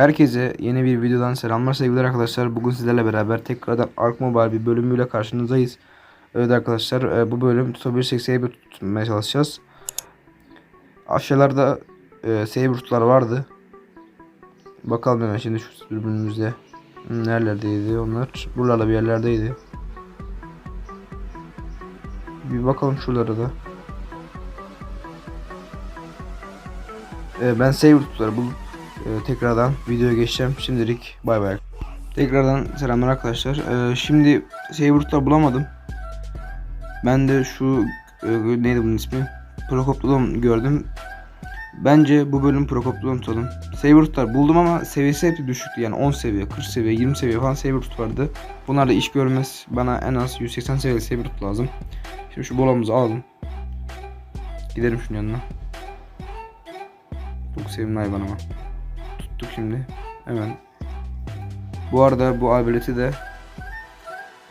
Herkese yeni bir videodan selamlar sevgili arkadaşlar. Bugün sizlerle beraber tekrardan Ark Mobile bir bölümüyle karşınızdayız. Evet arkadaşlar e, bu bölüm tutabilirsek saber tutmaya çalışacağız. Aşağılarda e, saber tutlar vardı. Bakalım hemen şimdi şu Hmm, nerelerdeydi onlar. Buralarda bir yerlerdeydi. Bir bakalım şuralara da. E, ben saber tutları bulup ee, tekrardan videoya geçeceğim. Şimdilik bay bay. Tekrardan selamlar arkadaşlar. Ee, şimdi Sabertooth'lar bulamadım. Ben de şu e, neydi bunun ismi? Prokoptodon gördüm. Bence bu bölüm Prokoptodon tutalım. Sabertooth'lar buldum ama seviyesi hep düşüktü. Yani 10 seviye, 40 seviye, 20 seviye falan Sabertooth vardı. Bunlar da iş görmez. Bana en az 180 seviyeli Sabertooth lazım. Şimdi şu bolamızı alalım. Gidelim şunun yanına. Çok sevimli hayvan ama tuttuk şimdi. Hemen. Bu arada bu aleti de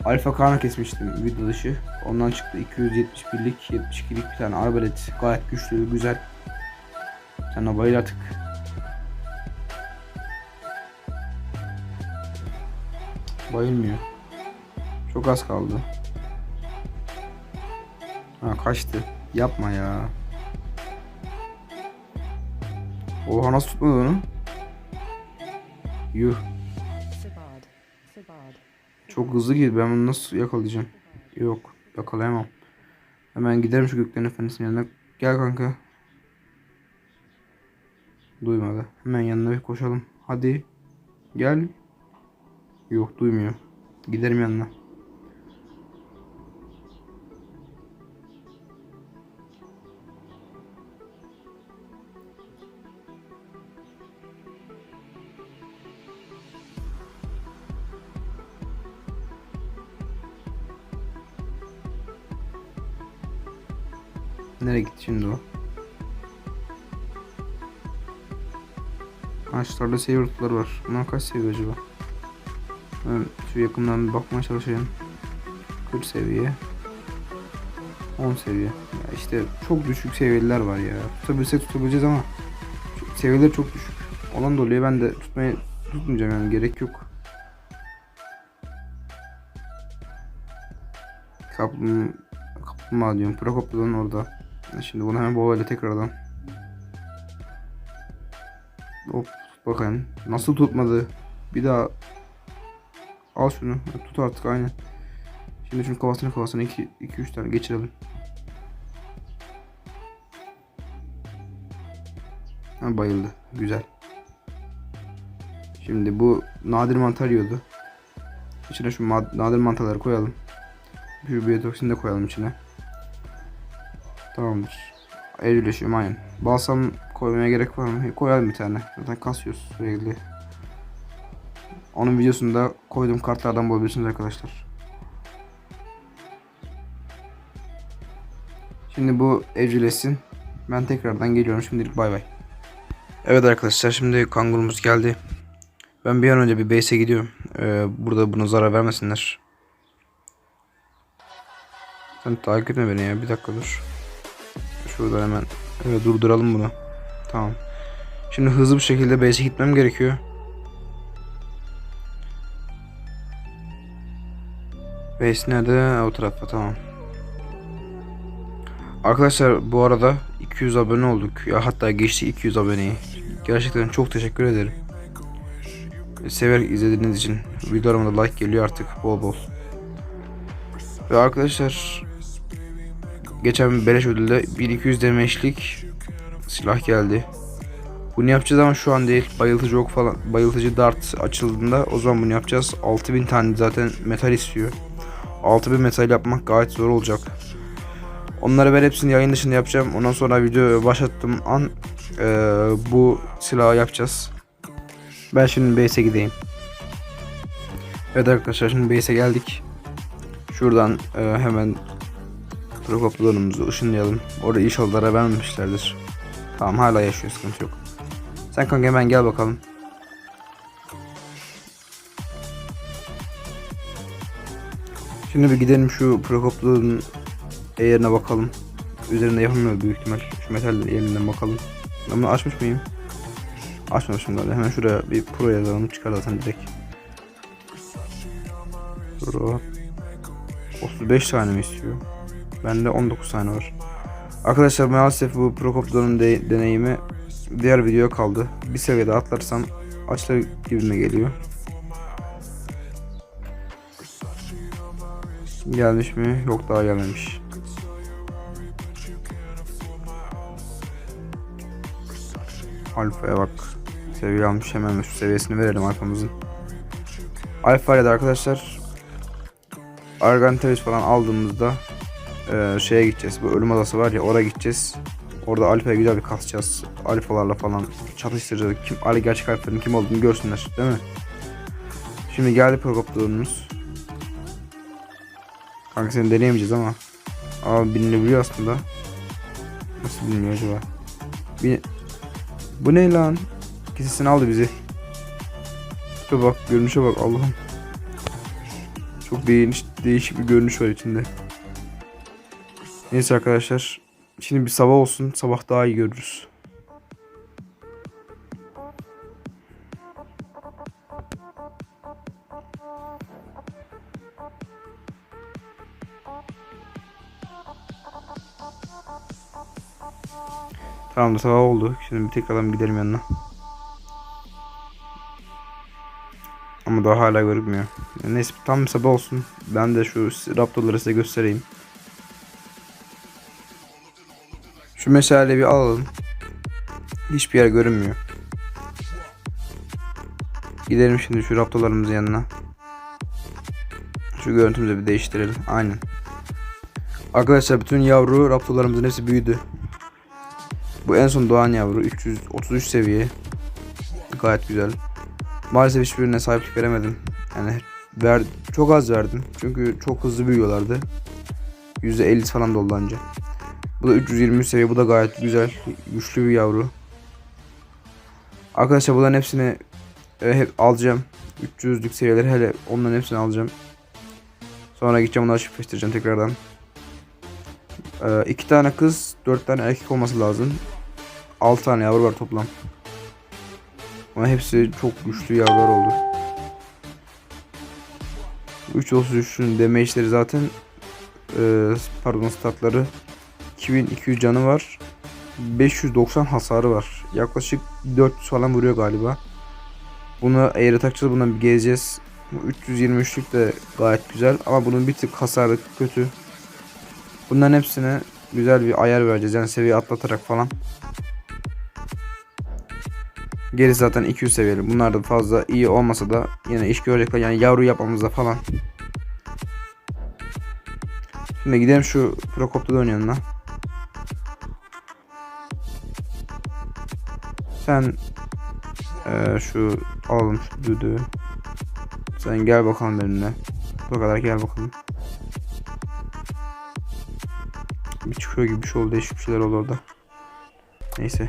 Alfa Karna kesmiştim video dışı. Ondan çıktı 271'lik 72'lik bir tane arbelet. Gayet güçlü, güzel. Sen bayıl artık. Bayılmıyor. Çok az kaldı. Ha kaçtı. Yapma ya. Oha nasıl tutmadı onu? Yuh. Çok hızlı gidiyor. Ben bunu nasıl yakalayacağım? Yok. Yakalayamam. Hemen giderim şu Göklerin Efendisi'nin yanına. Gel kanka. Duymadı. Hemen yanına bir koşalım. Hadi. Gel. Yok duymuyor. Giderim yanına. Nereye gitti şimdi o? Ağaçlarda seviyortlar var. Bunlar kaç seviye acaba? Ben şu yakından bir bakmaya çalışayım. 40 seviye. 10 seviye. Ya işte çok düşük seviyeliler var ya. Tutabilsek tutabileceğiz ama seviyeler çok düşük. Olan da oluyor. Ben de tutmaya tutmayacağım yani gerek yok. Kaplum, kaplumbağa diyorum. Prokopya'dan orada. Şimdi bunu hemen boğayla tekrardan. Hop bakayım. Nasıl tutmadı? Bir daha al şunu. Tut artık aynen. Şimdi şunun kafasına kafasına 2 2 3 tane geçirelim. Ha, bayıldı. Güzel. Şimdi bu nadir mantar yiyordu. İçine şu nadir mantarları koyalım. Bir biyotoksin de koyalım içine. Tamamdır. Evcilleşiyorum aynen. Balsam koymaya gerek var mı? Koyalım bir tane. Zaten kasıyoruz sürekli. Onun videosunu da koyduğum kartlardan bulabilirsiniz arkadaşlar. Şimdi bu evcilleşsin. Ben tekrardan geliyorum. Şimdilik bay bay. Evet arkadaşlar şimdi kangurumuz geldi. Ben bir an önce bir base'e gidiyorum. Ee, burada buna zarar vermesinler. Sen takip etme beni ya. Bir dakika dur. Şuradan hemen evet, durduralım bunu. Tamam. Şimdi hızlı bir şekilde base'e gitmem gerekiyor. Base nerede? O tarafta tamam. Arkadaşlar bu arada 200 abone olduk. Ya hatta geçti 200 aboneyi. Gerçekten çok teşekkür ederim. Sever izlediğiniz için. Videolarıma da like geliyor artık bol bol. Ve arkadaşlar geçen bir beleş ödülde 1200 demeçlik silah geldi. Bunu yapacağız ama şu an değil. Bayıltıcı ok falan, bayıltıcı dart açıldığında o zaman bunu yapacağız. 6000 tane zaten metal istiyor. 6000 metal yapmak gayet zor olacak. Onları ben hepsini yayın dışında yapacağım. Ondan sonra video başlattım an eee, bu silahı yapacağız. Ben şimdi base'e gideyim. Evet arkadaşlar şimdi base'e geldik. Şuradan eee, hemen Prokoplularımızı ışınlayalım. Orada inşallah vermemişlerdir. Tamam hala yaşıyor sıkıntı yok. Sen kanka hemen gel bakalım. Şimdi bir gidelim şu Prokoplu'nun yerine bakalım. Üzerinde yapılmıyor büyük ihtimal. Şu metal yerinden bakalım. Ben bunu açmış mıyım? Açmamışım galiba. Hemen şuraya bir pro yazalım. Çıkar zaten direkt. Pro. 35 tane mi istiyor? Bende 19 tane var. Arkadaşlar maalesef bu Procopto'nun de- deneyimi diğer videoya kaldı. Bir seviyede atlarsam açılır gibime geliyor. Gelmiş mi? Yok daha gelmemiş. Alfa'ya bak. Seviye almış hemen şu seviyesini verelim alfamızın. Alfa ile de arkadaşlar Arganteris falan aldığımızda eee, şeye gideceğiz. Bu ölüm adası var ya oraya gideceğiz. Orada alfaya güzel bir kasacağız. Alfalarla falan çatıştıracağız. Kim Ali gerçek alfanın kim olduğunu görsünler değil mi? Şimdi geldi Prokoptor'umuz. Kanka seni deneyemeyeceğiz ama. Ama bilinebiliyor aslında. Nasıl biliniyor acaba? Bir... Bu ne lan? Kesesini aldı bizi. Tipe bak, görünüşe bak Allah'ım. Çok değişik, değişik bir görünüş var içinde. Neyse arkadaşlar. Şimdi bir sabah olsun. Sabah daha iyi görürüz. Tamamdır sabah oldu. Şimdi bir tekrardan gidelim yanına. Ama daha hala görünmüyor. Neyse tam sabah olsun. Ben de şu raptorları size göstereyim. Şu meşaleyi bir alalım. Hiçbir yer görünmüyor. Gidelim şimdi şu raptorlarımızın yanına. Şu görüntümüzü bir değiştirelim. Aynen. Arkadaşlar bütün yavru raptorlarımızın hepsi büyüdü. Bu en son doğan yavru 333 seviye. Gayet güzel. Maalesef hiçbirine sahiplik veremedim. Yani ver, çok az verdim. Çünkü çok hızlı büyüyorlardı. %50 falan doldu anca. Bu da 323 seviye. Bu da gayet güzel. Güçlü bir yavru. Arkadaşlar bunların hepsini e, hep alacağım. 300'lük seviyeleri hele onların hepsini alacağım. Sonra gideceğim onları çiftleştireceğim tekrardan. Ee, iki tane kız, dört tane erkek olması lazım. 6 tane yavru var toplam. Ama hepsi çok güçlü yavrular oldu. 333'ün damage'leri zaten e, pardon statları 2200 canı var. 590 hasarı var. Yaklaşık 400 falan vuruyor galiba. Bunu eğri takacağız. Bundan bir gezeceğiz. Bu 323'lük de gayet güzel ama bunun bir tık hasarı kötü. Bunların hepsine güzel bir ayar vereceğiz. Yani seviye atlatarak falan. Geri zaten 200 seviyeli. Bunlar da fazla iyi olmasa da yine iş görecekler. Yani yavru yapmamızda falan. Şimdi gidelim şu Prokop'ta yanına. Sen eee, şu alalım şu düdüğü. Sen gel bakalım benimle. Bu kadar gel bakalım. Bir çıkıyor gibi bir şey oldu. Değişik bir şeyler oldu orada. Neyse.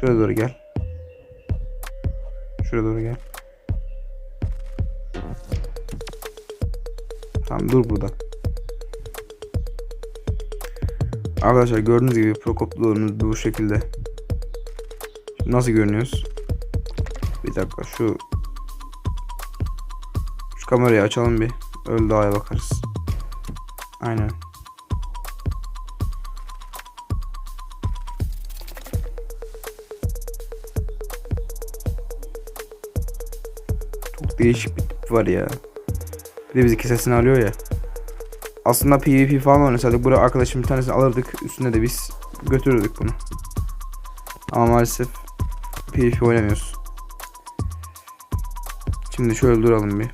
Şuraya doğru gel. Şuraya doğru gel. Tamam dur burada. Arkadaşlar gördüğünüz gibi Prokopluğumuz bu şekilde. Nasıl görünüyoruz? Bir dakika şu şu kamerayı açalım bir. Öyle daha bakarız. Aynen. Çok değişik bir tip var ya. Bir de bizi kesesini alıyor ya. Aslında PvP falan oynasaydık buraya arkadaşım bir tanesini alırdık. Üstüne de biz götürürdük bunu. Ama maalesef PvP oynamıyoruz. Şimdi şöyle duralım bir.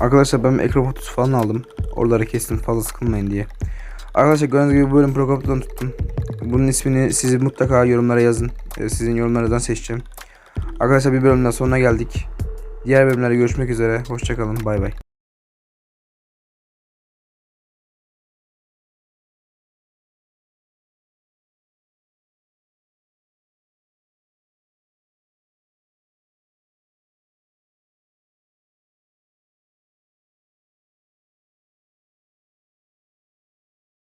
Arkadaşlar ben ekran fotosu falan aldım. Oraları kestim fazla sıkılmayın diye. Arkadaşlar gördüğünüz gibi bu bölüm Prokop'tan tuttum. Bunun ismini siz mutlaka yorumlara yazın. Ee, Sizin yorumlarınızdan seçeceğim. Arkadaşlar bir bölümden sonuna geldik. Diğer bölümlerde görüşmek üzere. Hoşçakalın. Bay bay.